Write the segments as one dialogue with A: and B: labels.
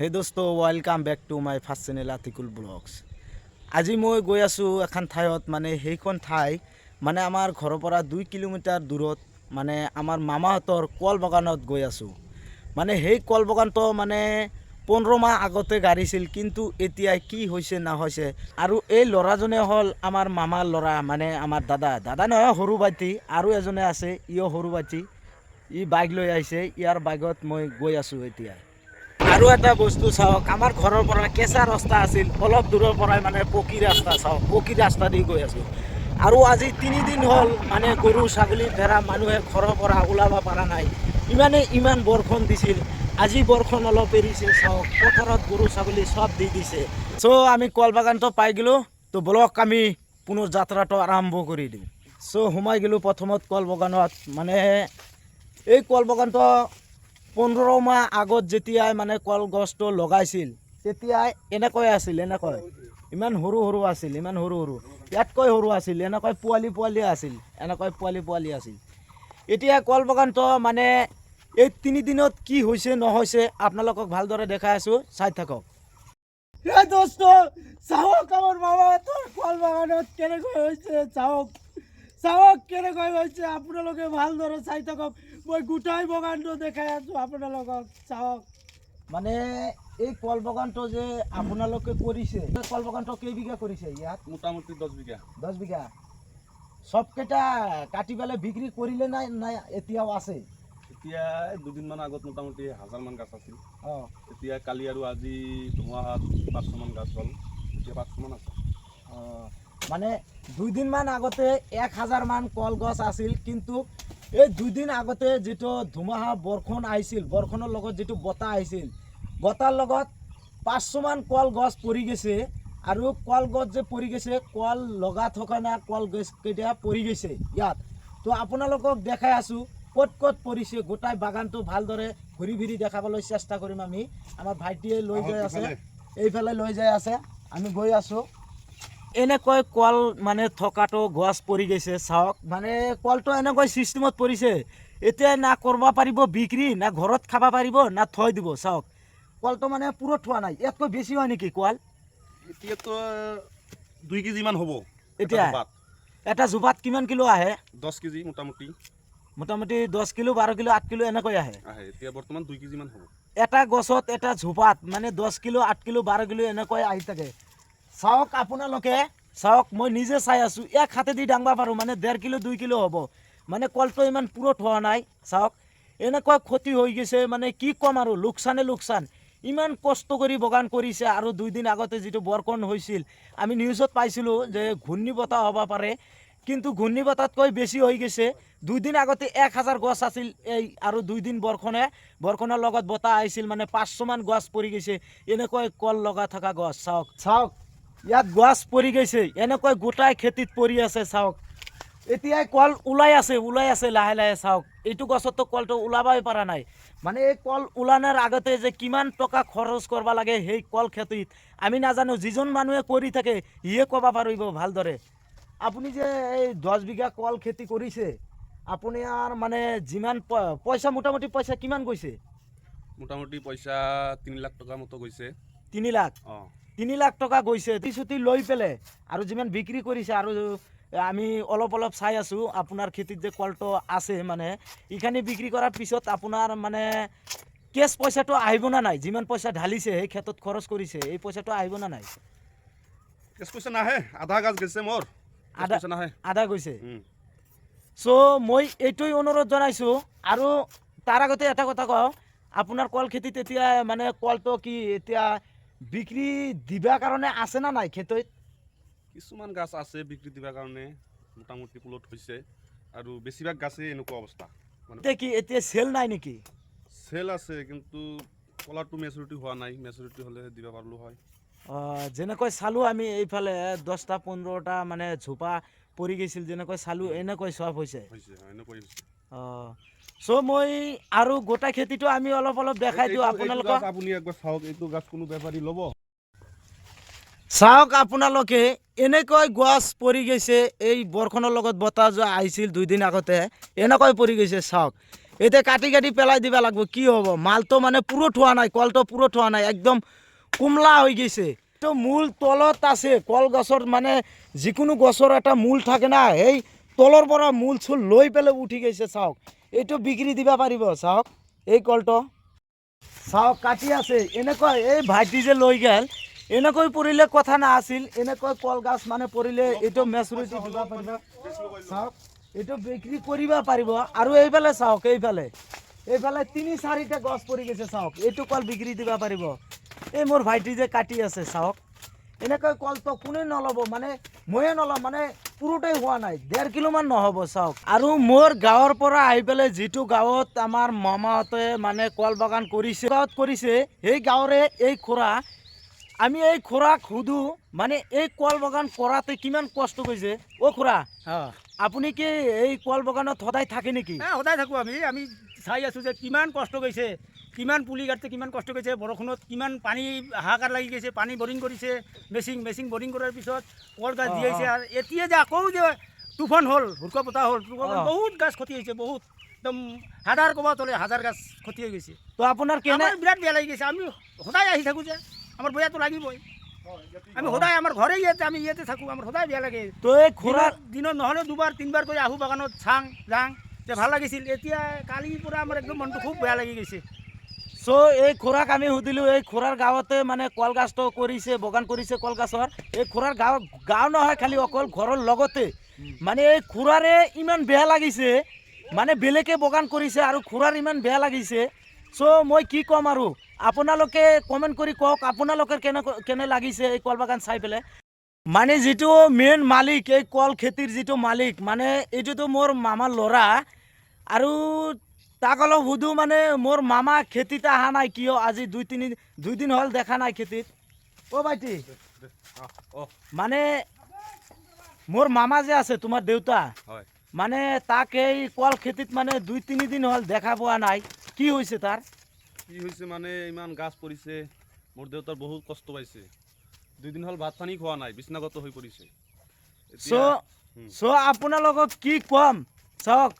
A: হে দোস্ত welcome back to my first channel Atikul blogs আজি মই গৈ আছোঁ এখন ঠাইত মানে সেইখন ঠাই মানে আমাৰ ঘৰৰ পৰা দুই কিলোমিটাৰ দূৰত মানে আমাৰ মামাহঁতৰ কল বাগানত গৈ আছোঁ। মানে সেই কল বাগানটো মানে পোন্ধৰ মাহ আগতে গাড়ীছিল, কিন্তু এতিয়া কি হৈছে নহৈছে আৰু এই ল'ৰাজনে হ'ল আমাৰ মামাৰ ল'ৰা মানে আমাৰ দাদা। দাদা নহয়, সৰু ভাইটি, আৰু এজনে আছে, ইও সৰু ভাইটি। ই বাইক লৈ আহিছে, ইয়াৰ বাইকত মই গৈ আছোঁ এতিয়া। আৰু এটা বস্তু চাওক, আমাৰ ঘৰৰ পৰা কেঁচা ৰাস্তা আছিল, অলপ দূৰৰ পৰাই মানে পকী ৰাস্তা চাওক, পকী ৰাস্তা দি গৈ আছোঁ। আৰু আজি তিনিদিন হ'ল মানে গৰু, ছাগলী, ভেড়া মানুহে ঘৰৰ পৰা ওলাব পৰা নাই। ইমানে ইমান বৰষুণ দিছিল। আজি বৰষুণ অলপ এৰিছে চাওক, পথাৰত গৰু, ছাগলী চব দি দিছে। চ' আমি কল বাগানটো পাই গ'লোঁ, তো বলক আমি পুনৰ যাত্ৰাটো আৰম্ভ কৰি দিওঁ চ' সোমাই গ'লোঁ প্ৰথমত কল বাগানত মানে এই কল বাগানটো পোন্ধৰ মাহ আগত যেতিয়াই মানে কলগছটো লগাইছিল, তেতিয়াই এনেকৈ আছিল, এনেকৈ। ইমান সৰু সৰু আছিল, ইমান সৰু সৰু। ইয়াতকৈ সৰু আছিল, এনেকৈ পোৱালি পোৱালি আছিল, এনেকৈ পোৱালি পোৱালি আছিল। এতিয়া কল বাগানটো মানে এই তিনিদিনত কি হৈছে, নহৈছে, আপোনালোকক ভালদৰে দেখাই আছোঁ। চাই থাকক।
B: হে চাওক আমার বাবা তোর ফল বাগানত কেনেকৈ হৈছে চাওক চাওক কেনেকৈ হৈছে, আপোনালোকে ভালদৰে চাই থাকক। মই গোটাই বাগানটো দেখাই আছোঁ আপোনালোকক চাওক।
A: মানে এই কল বাগানটো যে আপোনালোকে কৰিছে এই কল বাগানটো কেইবিঘা কৰিছে ইয়াত?
C: মোটামুটি দহ বিঘা।
A: দহ বিঘা। চবকেইটা কাটি পেলাই বিক্ৰী কৰিলে নাই নাই এতিয়াও আছে?
C: এতিয়া এই দুদিনমান আগত মোটামুটি হাজাৰমান গাছ আছিল।
A: অঁ।
C: এতিয়া কালি আৰু আজি ধুমুহাত পাঁচশমান গাছ হ'ল এতিয়া পাঁচশমান আছে।
A: অঁ, মানে দুইদিনমান আগতে এক হাজাৰমান কলগছ আছিল কিন্তু এই দুদিন আগতে যিটো ধুমুহা বৰষুণ আহিছিল বৰষুণৰ লগত যিটো বতাহ আহিছিল বতাহৰ লগত পাঁচশমান কলগছ পৰি গৈছে আৰু কলগছ যে পৰি গৈছে কল লগা থকা না কলগছকেইটা পৰি গৈছে ইয়াত। তো আপোনালোকক দেখাই আছোঁ ক'ত ক'ত পৰিছে গোটাই বাগানটো ভালদৰে ঘূৰি ঘূৰি দেখাবলৈ চেষ্টা কৰিম আমি। আমাৰ ভাইটিয়ে লৈ গৈ আছে এইফালে লৈ যাই আছে। আমি গৈ আছোঁ। এনেকৈ কল মানে থকাটো গছ পৰি গৈছে চাওক। মানে কলটো এনেকৈ চিষ্টেমত পৰিছে। এতিয়া না কৰিব পাৰিব বিক্ৰী না ঘৰত খাব পাৰিব না থৈ দিব চাওক। কলটো মানে পুৰত থোৱা নাই। ইয়াতকৈ বেছি হয় নেকি কল?
C: এতিয়াতো দুই কেজিমান হ'ব।
A: এতিয়া?
C: এটা জোপাত।
A: এটা জোপাত কিমান কিলো আহে?
C: দহ কেজি মোটামুটি।
A: মোটামুটি দহ কিলো বাৰ কিলো আঠ কিলো এনেকৈ আহে।
C: এতিয়া বৰ্তমান দুই কেজিমান হ'ব।
A: এটা গছত এটা ঝোপাত মানে দহ কিলো আঠ কিলো বাৰ কিলো এনেকৈ আহি থাকে। চাওক আপোনালোকে, চাওক, মই নিজে চাই আছোঁ। এক হাতেদি দাঙবা পাৰোঁ মানে ডেৰ কিলো, দুই কিলো হ'ব। মানে কলটো ইমান পুৰত হোৱা নাই, চাওক। এনেকুৱা ক্ষতি হৈ গৈছে মানে কি ক'ম আৰু, লোকচানে লোকচান। ইমান কষ্ট কৰি বাগান কৰিছে আৰু দুইদিন আগতে যিটো বৰষুণ হৈছিল, আমি নিউজত পাইছিলোঁ যে ঘূৰ্ণী বতাহ হ'ব পাৰে, কিন্তু ঘূৰ্ণী বতাহতকৈ বেছি হৈ গৈছে। দুইদিন আগতে এক হাজাৰ গছ আছিল এই, আৰু দুইদিন বৰষুণে, বৰষুণৰ লগত বতাহ আহিছিল মানে পাঁচশমান গছ পৰি গৈছে। এনেকৈ কল লগা থকা গছ, চাওক। চাওক ইয়াত গছ পৰি গৈছে। এনেকৈ গোটাই খেতিত পৰি আছে চাওক। এতিয়াই কল ওলাই আছে ওলাই আছে লাহে লাহে চাওক। এইটো গছততো কলটো ওলাবই পৰা নাই। মানে এই কল ওলানোর আগতে যে কিমান টকা খৰচ কৰিব লাগে সেই কল খেতিত আমি নাজানো। যিজন মানুহে কৰি থাকে সিয়ে ক'ব পাৰিব ভালদৰে। আপুনি যে এই দহ বিঘা কল খেতি কৰিছে আপুনি আৰু মানে যিমান পইচা মোটামুটি পইচা কিমান গৈছে?
C: মোটামুটি পইচা তিনি লাখ টকা মতো গৈছে।
A: তিনি লাখ?
C: অঁ।
A: তিনি লাখ টকা গৈছে চুটি লৈ পেলাই আৰু যিমান বিক্ৰী কৰিছে আৰু আমি অলপ অলপ চাই আছোঁ আপোনাৰ খেতিত যে কলটো আছে মানে এইখিনি বিক্ৰী কৰাৰ পিছত আপোনাৰ মানে কেছ পইচাটো আহিব না নাই? যিমান পইচা ঢালিছে সেই ক্ষেত্ৰত খৰচ কৰিছে এই পইচাটো আহিব না নাই?
C: কেছ পইচা নাহে আধা গাছ গৈছে মোৰ।
A: আধা
C: নাহে।
A: আধা গৈছে। চ' মই এইটোৱে অনুৰোধ জনাইছোঁ আৰু তাৰ আগতে এটা কথা কওঁ আপোনাৰ কল খেতিত এতিয়া মানে কলটো কি এতিয়া বিক্ৰী দিবা কাৰণে আছে না নাই খেতিত
C: কিছুমান গাছ আছে বিক্ৰী দিবৰ কাৰণে মোটামুটি পুলত হৈছে আৰু বেছিভাগ গাছেই এনেকুৱা অৱস্থা। মানে
A: এতিয়া কি এতিয়া চেল নাই নেকি?
C: চেল আছে কিন্তু কলাৰটো মেচুৰিটি হোৱা নাই মেচুৰিটি হ'লে দিব পাৰিলোঁ হয়।
A: যেনেকৈ চালোঁ আমি এইফালে দহটা পোন্ধৰটা মানে ঝোপা পৰি গৈছিল যেনেকৈ চালোঁ এনেকৈ চব হৈছে।
C: এনেকৈ হৈছে।
A: অঁ চ' মই আৰু গোটাই খেতিটো আমি অলপ অলপ দেখাই দিওঁ। আপোনালোকক
C: আপুনি একবাৰ চাওক এইটো গাছ কোনো বেপাৰী ল'ব?
A: চাওক আপোনালোকে এনেকৈ গছ পৰি গৈছে। এই বৰষুণৰ লগত বতাহ যে আহিছিল দুইদিন আগতে। এনেকৈ পৰি গৈছে চাওক। এতে কাটি কাটি পেলাই দিবা লাগবে কি হ'ব? মালটো মানে পুরো ঠোয়া নাই কলটো পুরো ঠোয়া নাই একদম কুমলা হৈ গৈছে। তো মূল তলত আছে কল গছৰ মানে যিকোনো গছৰ এটা মূল থাকে না সেই তলৰ পৰা মূল চুল লৈ পেলাই উঠি গৈছে, চাওক। এইটো বিক্ৰী দিবা পাৰিব, চাওক। এই কলটো। চাওক, কাটি আছে। এনেকৈ এই ভাইটি যে লৈ গেল, এনেকৈ পৰিলে কথা নাছিল। এনেকৈ কলগছ মানে পৰিলে এইটো মেচুৰিটি দিব পাৰিব। চাওক, এইটো বিক্ৰী কৰিব পাৰিব। আৰু এইফালে চাওক, এইফালে। এইফালে তিনি, চাৰিটা গছ পৰি গৈছে, চাওক। এইটো কল বিক্ৰী দিব পাৰিব। এই মোৰ ভাইটি যে কাটি আছে, চাওক। এনেকৈ কলটো কোনে নল'ব মানে ময়ে নল'ম মানে পুৰোটাই হোৱা নাই। ডেৰ কিলোমান নহ'ব চাওক। আৰু মোৰ গাঁৱৰ পৰা আহি পেলাই যিটো গাঁৱত আমাৰ মামাহঁতে মানে কল বাগান কৰিছে গাঁৱত কৰিছে সেই গাঁৱৰে এই খুৰা আমি এই খুৰাক সুধো মানে এই কল বাগান কৰাতে কিমান কষ্ট কৰিছে? অ' খুৰা আপুনি কি এই কল বাগানত সদায় থাকে নেকি?
B: সদায় থাকোঁ আমি। আমি চাই আছোঁ যে কিমান কষ্ট কৰিছে। কিমান পুলি কাটতে কিমান কষ্ট কৰিছে বৰষুণত কিমান পানী হাহাকাৰ লাগি গৈছে পানী বৰিং কৰিছে মেচিন মেচিন বৰিং কৰাৰ পিছত কল গাছ দি আহিছে আৰু এতিয়া যে আকৌ যে তুফান হ'ল হুৰ্কা পতা হ'ল বহুত গাছ ক্ষতি হৈছে বহুত। একদম হাজাৰ ক'ব তলে হাজাৰ গাছ ক্ষতি হৈ গৈছে।
A: তো আপোনাৰ কেনে
B: বিৰাট বেয়া লাগি গৈছে আমি সদায় আহি থাকোঁ যে আমাৰ বয়াটো লাগিবই। আমি সদায় আমাৰ ঘৰে ইয়াতে আমি ইয়াতে থাকোঁ আমাৰ সদায় বেয়া লাগে।
A: তো এই
B: দিনত নহ'লেও দুবাৰ তিনিবাৰ কৰি আহোঁ বাগানত চাং যাং তে ভালো লাগিছিল। এতিয়া কালিৰ পৰা আমাৰ একদম মনটো খুব বেয়া লাগি গৈছে।
A: চ' এই খুৰাক আমি সুধিলোঁ, এই খুৰাৰ গাঁৱতে মানে কলগাছটো কৰিছে, বাগান কৰিছে কলগাছৰ। এই খুৰাৰ গাঁও গাঁও নহয়, খালি অকল ঘৰৰ লগতে। মানে এই খুৰাৰে ইমান বেয়া লাগিছে মানে বেলেগে বাগান কৰিছে আৰু খুৰাৰ ইমান বেয়া লাগিছে। চ' মই কি ক'ম আৰু? আপোনালোকে কমেণ্ট কৰি কওক আপোনালোকে কেনে কেনে লাগিছে এই কল বাগান চাই পেলাই? মানে যিটো মেইন মালিক, এই কল খেতিৰ যিটো মালিক মানে এইটোতো মোৰ মামাৰ ল'ৰা। আৰু তাক অলপ সুধো মানে মোৰ মামা খেতিত অহা নাই কিয়? আজি দুই তিনি দুইদিন হ'ল দেখা নাই খেতিত। অ' ভাইটি। মানে মোৰ মামা যে আছে তোমাৰ দেউতা মানে তাক এই কল খেতিত মানে দুই তিনিদিন হ'ল দেখা পোৱা নাই। কি হৈছে তাৰ?
C: কি হৈছে মানে ইমান গাছ পৰিছে। মোৰ দেউতাৰ বহুত কষ্ট পাইছে। দুদিন হ'ল ভাত পানী খোৱা নাই বিছনাগত হৈ পৰিছে।
A: চ' চ' আপোনালোকক কি ক'ম? চাওক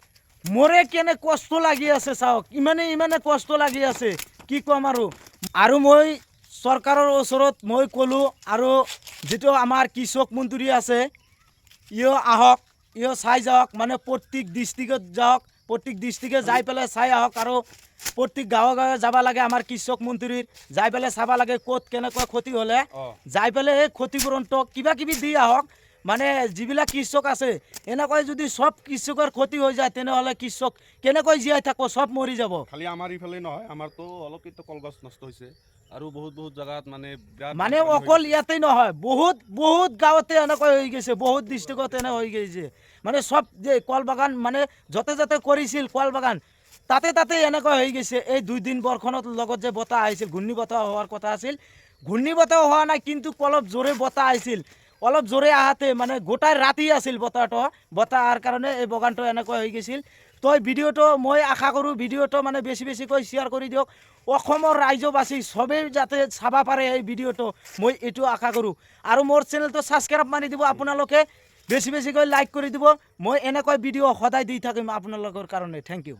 A: মোৰে কেনে কষ্ট লাগি আছে চাওক। ইমানে ইমানে কষ্ট লাগি আছে। কি ক'ম আৰু? আৰু মই চৰকাৰৰ ওচৰত মই ক'লোঁ আৰু যিটো আমাৰ কৃষক মন্ত্ৰী আছে ইও আহক ইও চাই যাওক মানে প্ৰত্যেক ডিষ্ট্ৰিক্টত যাওক প্ৰত্যেক ডিষ্ট্ৰিক্টে যাই পেলাই চাই আহক আৰু প্ৰত্যেক গাঁৱে গাঁৱে যাব লাগে আমাৰ কৃষক মন্ত্ৰীৰ যাই পেলাই চাব লাগে ক'ত কেনেকুৱা ক্ষতি হ'লে যাই পেলাই এই ক্ষতিপূৰণটো কিবা কিবি দি আহক মানে যিবিলাক কৃষক আছে এনেকৈ যদি চব কৃষকৰ ক্ষতি হৈ যায় তেনেহ'লে কৃষক কেনেকৈ জীয়াই থাকিব চব মৰি যাব।
C: খালি আমাৰ ইফালে নহয় আমাৰতো অলপ কিন্তু কলগছ নষ্ট হৈছে আৰু বহুত বহুত জাগাত মানে
A: মানে অকল
C: গৈছে।
A: ইয়াতেই নহয় বহুত বহুত গাঁৱতে এনেকৈ হৈ গৈছে বহুত ডিষ্ট্ৰিক্টত এনে হৈ গৈছে। মানে চব যে কল বাগান মানে য'তে য'তে কৰিছিল কল বাগান তাতে তাতে এনেকৈ হৈ গৈছে। এই দুইদিন বৰষুণত লগত যে বতাহ আহিছিল ঘূৰ্ণী বতাহ হোৱাৰ কথা আছিল। ঘূৰ্ণী বতাহ হোৱা নাই কিন্তু অলপ জোৰে বতাহ আহিছিল। অলপ জোৰে আহাতে মানে গোটাই ৰাতি আছিল বতাহটো বতাহ অহাৰ কাৰণে এই বাগানটো এনেকৈ হৈ গৈছিল। তই ভিডিঅ'টো, মই আশা কৰোঁ ভিডিঅ'টো মানে বেছি বেছিকৈ শ্বেয়াৰ কৰি দিয়ক। অসমৰ ৰাইজবাসী চবেই যাতে চাব পাৰে এই ভিডিঅ'টো, মই এইটো আশা কৰোঁ। আৰু মোৰ চেনেলটো ছাবস্ক্ৰাইব মাৰি দিব আপোনালোকে, বেছি বেছিকৈ লাইক কৰি দিব। মই এনেকৈ ভিডিঅ' সদায় দি থাকিম আপোনালোকৰ কাৰণে। Thank you